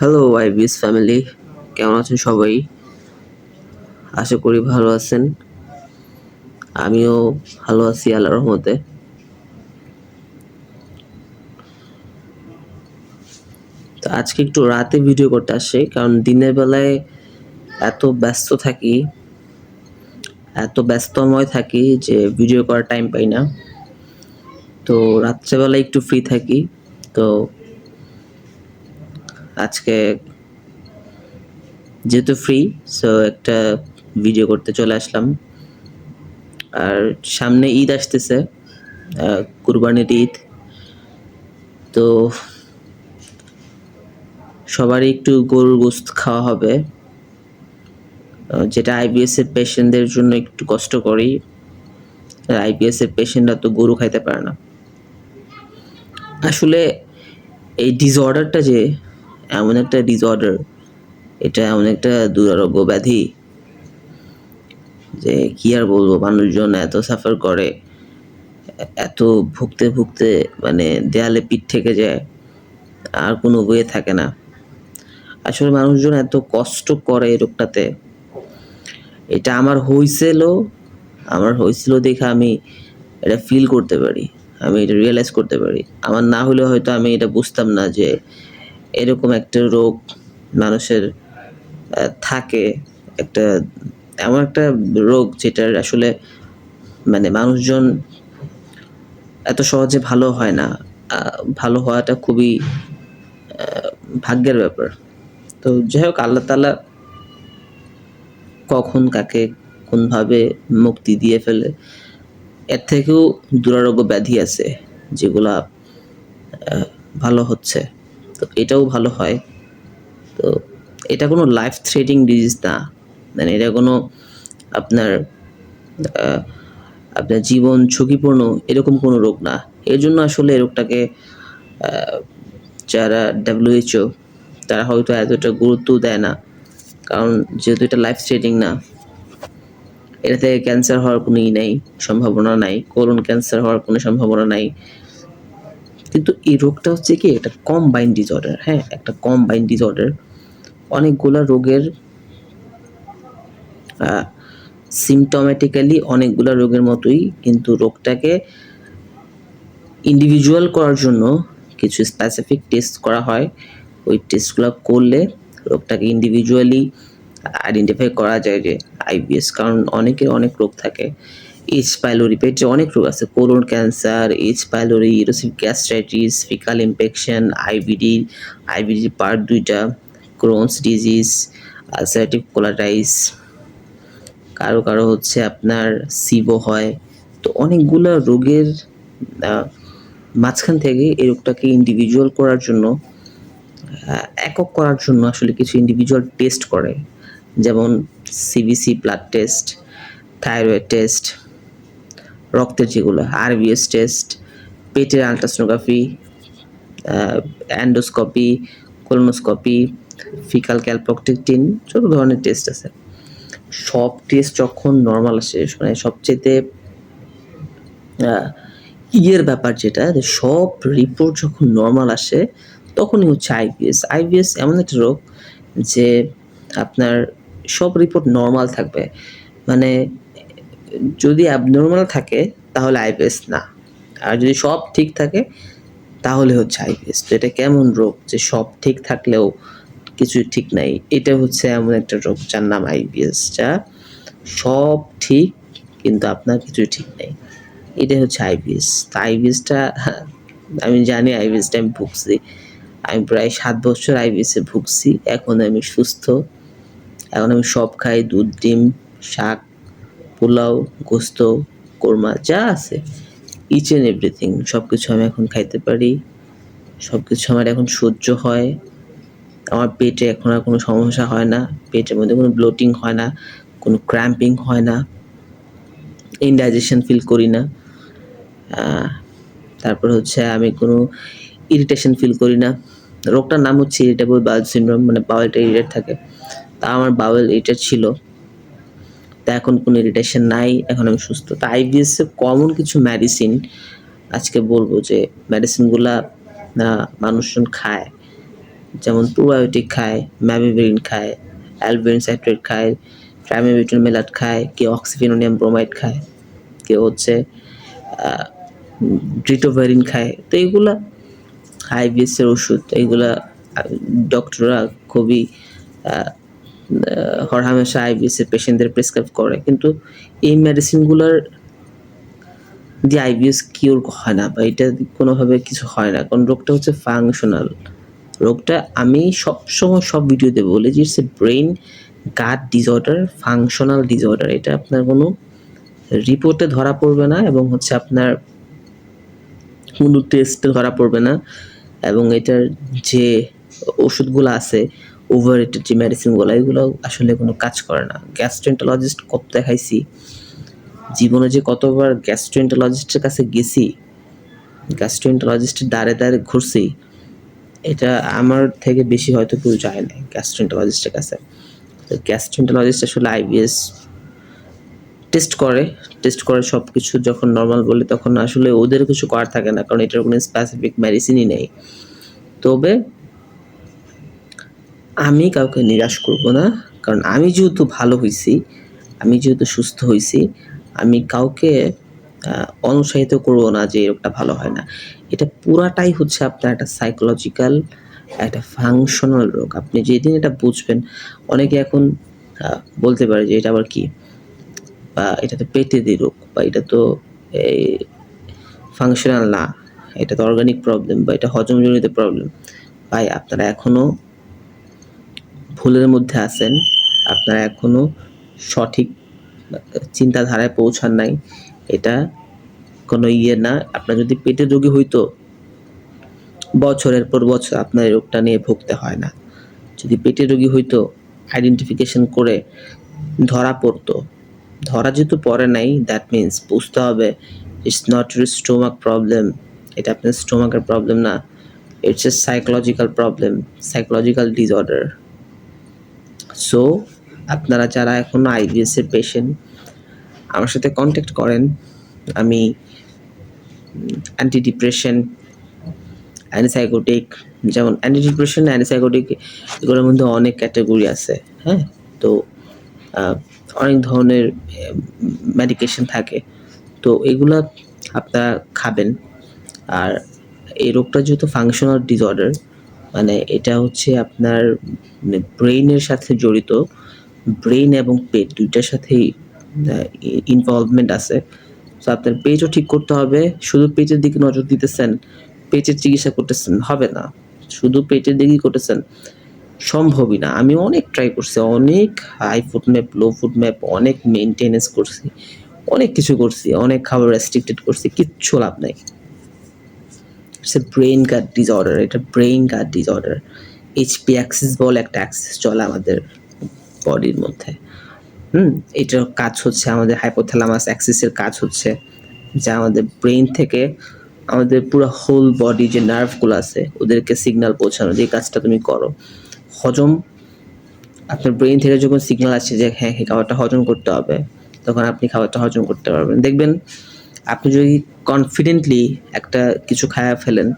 Hello IBS family কেমন আছেন সবাই? আশা করি ভালো আছেন। আমিও ভালো আছি, আল্লাহর রহমতে। তো আজকে একটু রাতে ভিডিও করতে আসছি, কারণ দিনের বেলায় এত ব্যস্ত থাকি, এত ব্যস্তময় থাকি যে ভিডিও করার টাইম পাই না। তো রাত্রেবেলায় একটু ফ্রি থাকি, তো আজকে যেহেতু ফ্রি সো একটা ভিডিও করতে চলে আসলাম। আর সামনে ঈদ আসতেছে কুরবানির ঈদ। তো সবারই একটু গরুর গোস্ত খাওয়া হবে। যেটা আইবিএস এর পেশেন্টদের জন্য একটু কষ্ট করি আইবিএস এর পেশেন্টরা তো গরু খাইতে পারে না। আসলে এই ডিসঅর্ডারটা যে এমন একটা ডিসঅর্ডার এটা এমন একটা দুরারোগ্য ব্যাধি যে কি আর বলব, মানুষজন এত সাফার করে, এত ভুগতে ভুগতে মানে দেয়ালে পিঠ থেকে যায়, আর কোনো ওয়ে থাকে না। আসলে মানুষজন এত কষ্ট করে এই রোগটাতে। এটা আমার হয়েছিল আমার হয়েছিল দেখে আমি এটা ফিল করতে পারি, আমি এটা রিয়েলাইজ করতে পারি। আমার না হলে হয়তো আমি এটা বুঝতাম না যে এরকম একটা রোগ মানুষের থাকে। একটা এমন একটা রোগ যেটার আসলে মানে মানুষজন এত সহজে ভালো হয় না। ভালো হওয়াটা খুবই ভাগ্যের ব্যাপার। তো যাই হোক, আল্লাহ তালা কখন কাকে কোনভাবে মুক্তি দিয়ে ফেলে, এর থেকেও দুরারোগ্য ব্যাধি আছে যেগুলা ভালো হচ্ছে। তো এটাও ভালো হয়। তো এটা কোনো লাইফ থ্রেটিং ডিজিজ না। মানে এটা কোনো আপনার আপনার জীবন ঝুঁকিপূর্ণ এরকম কোনো রোগ না। এর জন্য আসলে রোগটাকে যারা ডাব্লিউএইচও তারা হয়তো এতটা গুরুত্ব দেয় না। কারণ যেহেতু এটা লাইফ থ্রেটিং না এটা থেকে ক্যান্সার হওয়ার কোনো ই নাই, সম্ভাবনা নাই। কোলন ক্যান্সার হওয়ার কোনো সম্ভাবনা নাই। কিন্তু এই রোগটা হচ্ছে কি, একটা কম্বাইন ডিসঅর্ডার হ্যাঁ একটা কম্বাইন ডিসঅর্ডার অনেকগুলো রোগের সিমটোমেটিক্যালি অনেকগুলো রোগের মতোই কিন্তু রোগটাকে ইন্ডিভিজুয়াল করার জন্য কিছু স্পেসিফিক টেস্ট করা হয়। ওই টেস্টগুলো করলে রোগটাকে ইন্ডিভিজুয়ালি আইডেন্টিফাই করা যায় যে আইবিএস কারণ অনেকের অনেক রোগ থাকে। এইচ পাইলোরি যে অনেক রোগ আছে colon cancer H pylori erosive gastritis faecal infection IBD IBD part দুইটা ক্রোনস ডিজিজ আলসারেটিভ কোলাটাইস কারও কারও হচ্ছে আপনার সিবো হয়। তো অনেকগুলো রোগের মাঝখান থেকে এই রোগটাকে ইন্ডিভিজুয়াল করার জন্য একক করার জন্য আসলে কিছু ইন্ডিভিজুয়াল টেস্ট করে। যেমন CBC blood test thyroid test রক্তের যেগুলো, আরবিএস টেস্ট, পেটের ultrasonography endoscopy colonoscopy faecal calprotectin ছোট ধরনের টেস্ট আছে। সব টেস্ট যখন নর্মাল আসে মানে সবচেয়ে ইয়ের ব্যাপার যেটা সব রিপোর্ট যখন নর্মাল আসে, তখনই হচ্ছে আইবিএস। আইবিএস এমন একটা রোগ যে আপনার সব রিপোর্ট নর্মাল থাকবে। মানে যদি অ্যাবনর্মাল থাকে, তাহলে আইবিএস না। আর যদি সব ঠিক থাকে, তাহলে হচ্ছে আইবিএস তো এটা কেমন রোগ? যে সব ঠিক থাকলেও কিছু ঠিক নাই। এটা হচ্ছে এমন একটা রোগ যার নাম আইবিএস যা সব ঠিক, কিন্তু আপনার কিছু ঠিক নেই। এটা হচ্ছে আইবিএস তো আইবিএসটা আমি জানি আইবিএসটা আমি ভুগছি। আমি প্রায় সাত বছর আইবিএসে ভুগছি। এখন আমি সুস্থ। এখন আমি সব খাই, দুধ, ডিম, শাক পোলাও, গোস্ত, কোরমা, যা আছে। ইচ অ্যান্ড এভরিথিং সব কিছু আমি এখন খাইতে পারি। সব কিছু আমার এখন সহ্য হয়। আমার পেটে এখন আর কোনো সমস্যা হয় না। পেটের মধ্যে কোনো ব্লোটিং হয় না, কোনো ক্র্যাম্পিং হয় না। ইনডাইজেশন ফিল করি না। তারপর হচ্ছে আমি কোনো ইরিটেশন ফিল করি না। রোগটার নাম হচ্ছে ইরিটেবল বাউল সিনড্রোম মানে বাউলটা ইরিটেট থাকে। তা আমার বাউল ইরিটেট ছিল। তা এখন কোনো ইরিটেশন নাই, এখন আমি সুস্থ। তা আইবিএস কমন কিছু মেডিসিন আজকে বলব যে মেডিসিনগুলা মানুষজন খায়। যেমন প্রোবায়োটিক খায় ম্যামিবেরিন খায় অ্যালবেরিন সাইট্রেট খায় ট্রাইমেবিটন মেলাট খায়, কেউ অক্সিফেনোনিয়াম ব্রোমাইড খায়, কেউ হচ্ছে ড্রিটোভেরিন খায়। তো এইগুলা আইবিএসের ওষুধ এইগুলা ডক্টররা খুবই হরহামেশা আইবিএসের পেশেন্টদের প্রেসক্রাইব করে। কিন্তু এই মেডিসিনগুলোর দিয়ে আইবিএস কিওর হয় না বা এটা কোনোভাবে কিছু হয় না। কারণ রোগটা হচ্ছে ফাংশনাল রোগটা আমি সবসময় সব ভিডিওতে বলি যে it's a brain gut disorder functional disorder এটা আপনার কোনো রিপোর্টে ধরা পড়বে না এবং হচ্ছে আপনার কোনো টেস্টে ধরা পড়বে না। এবং এটার যে ওষুধগুলো আছে ওভার রেটেড যে মেডিসিনগুলো এগুলো আসলে কোনো কাজ করে না। গ্যাস্ট্রেন্টোলজিস্ট কত দেখাইছি, জীবনে যে কতবার গ্যাস্ট্রেন্টোলজিস্টের কাছে গেছি গ্যাস্ট্রেন্টোলজিস্টের দ্বারে দ্বারে ঘুরছি, এটা আমার থেকে বেশি হয়তো কেউ যায় না গ্যাস্ট্রেন্টোলজিস্টের কাছে। তো গ্যাস্ট্রেন্টোলজিস্ট আসলে আইবিএস টেস্ট করে টেস্ট করে সব কিছু যখন নর্মাল বলে তখন আসলে ওদের কিছু করার থাকে না, কারণ এটার কোনো স্পেসিফিক মেডিসিনই নেই। তবে আমি কাউকে নিরাশ করব না, কারণ আমি যেহেতু ভালো হয়েছি আমি যেহেতু সুস্থ হয়েছি আমি কাউকে অনুৎসাহিত করব না যে রোগটা ভালো হয় না। এটা পুরাটাই হচ্ছে আপনার একটা সাইকোলজিক্যাল একটা ফাংশনাল রোগ। আপনি যেদিন এটা বুঝবেন, অনেকে এখন বলতে পারে যে এটা আবার কি? বা এটা তো পেটে দি রোগ, বা এটা তো এই ফাংশনাল না, এটা তো অর্গানিক প্রবলেম বা এটা হজমজনিত প্রবলেম ভাই, আপনারা এখনও ভুলের মধ্যে আছেন। আপনারা এখনও সঠিক চিন্তাধারায় পৌঁছান নাই। এটা কোনো ইয়ে না। আপনার যদি পেটের রোগী হইতো, বছরের পর বছর আপনার এই রোগটা নিয়ে ভুগতে হয় না। যদি পেটের রোগী হইতো আইডেন্টিফিকেশন করে ধরা পড়তো। ধরা যেহেতু পড়ে নাই দ্যাট মিন্স বুঝতে হবে it's not your stomach problem এটা আপনার স্টোমাকের প্রবলেম না it's a psychological problem psychological disorder so আপনারা যারা এখনও আইবিএসের পেশেন্ট আমার সাথে কন্ট্যাক্ট করেন। আমি অ্যান্টি ডিপ্রেশন অ্যান্টিসাইকোটিক যেমন অ্যান্টি ডিপ্রেশন অ্যান্টিসাইকোটিক এগুলোর মধ্যে অনেক ক্যাটাগরি আছে হ্যাঁ? তো অনেক ধরনের মেডিকেশন থাকে। তো এগুলা আপনারা খাবেন। আর এই রোগটা যেহেতু ফাংশনাল ডিসঅর্ডার মানে এটা হচ্ছে আপনার ব্রেইনের সাথে জড়িত ব্রেইন এবং পেট দুইটার সাথেই ইনভলভমেন্ট আছে। তো আপনার পেটও ঠিক করতে হবে, শুধু পেটের দিকে নজর দিতেছেন, পেটের চিকিৎসা করতেছেন, হবে না। শুধু পেটের দিকেই করতেছেন, সম্ভবই না। আমি অনেক ট্রাই করছি, অনেক high FODMAP low FODMAP অনেক মেনটেনেন্স করছি, অনেক কিছু করছি, অনেক খাবার রেস্ট্রিক্টেড করছি, কিচ্ছু লাভ নাই। সে ব্রেন গার্ড ডিসঅর্ডার এটা brain gut disorder HP axis বলে একটা অ্যাক্সিস চলে আমাদের বডির মধ্যে। হুম, এটার কাজ হচ্ছে আমাদের হাইপোথ্যালামাস অ্যাক্সিসের কাজ হচ্ছে, যা আমাদের ব্রেন থেকে আমাদের পুরো হোল বডি যে নার্ভগুলো আছে, ওদেরকে সিগন্যাল পৌঁছানো যে কাজটা তুমি করো। হজম, আপনার ব্রেন থেকে যখন সিগন্যাল আসছে যে হ্যাঁ খাবারটা হজম করতে হবে, তখন আপনি খাবারটা হজম করতে পারবেন। দেখবেন আপনি যদি কনফিডেন্টলি একটা কিছু খায়া ফেলেন,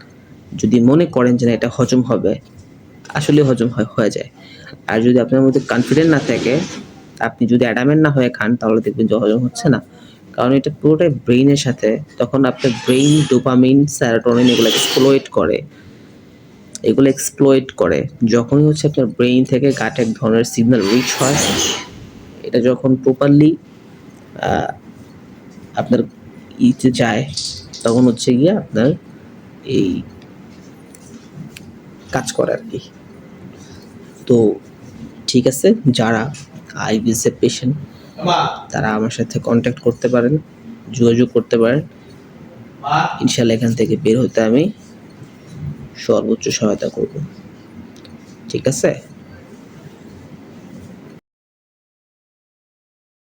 যদি মনে করেন যে না, এটা হজম হবে, আসলে হজম হয়ে যায়। আর যদি আপনার মধ্যে কনফিডেন্ট না থাকে, আপনি যদি অ্যাডামেন্ট না হয়ে খান, তাহলে দেখবেন যে হজম হচ্ছে না। কারণ এটা পুরোটাই ব্রেইনের সাথে, তখন আপনার ব্রেইন ডোপামিন স্যারাটোনিন এগুলো এক্সপ্লোয়েট করে। এগুলো এক্সপ্লোয়েট করে। যখনই হচ্ছে আপনার ব্রেইন থেকে গাটে এক ধরনের সিগন্যাল রিচ হয়, এটা যখন প্রপারলি আপনার ইতে যায়, তখন হচ্ছে গিয়ে আপনার এই কাজ করে আর কি। তো ঠিক আছে, যারা আইবিএসের পেশেন্ট তারা আমার সাথে কন্ট্যাক্ট করতে পারেন, যোগাযোগ করতে পারেন। ইনশাল্লাহ এখান থেকে বের হতে আমি সর্বোচ্চ সহায়তা করব। ঠিক আছে?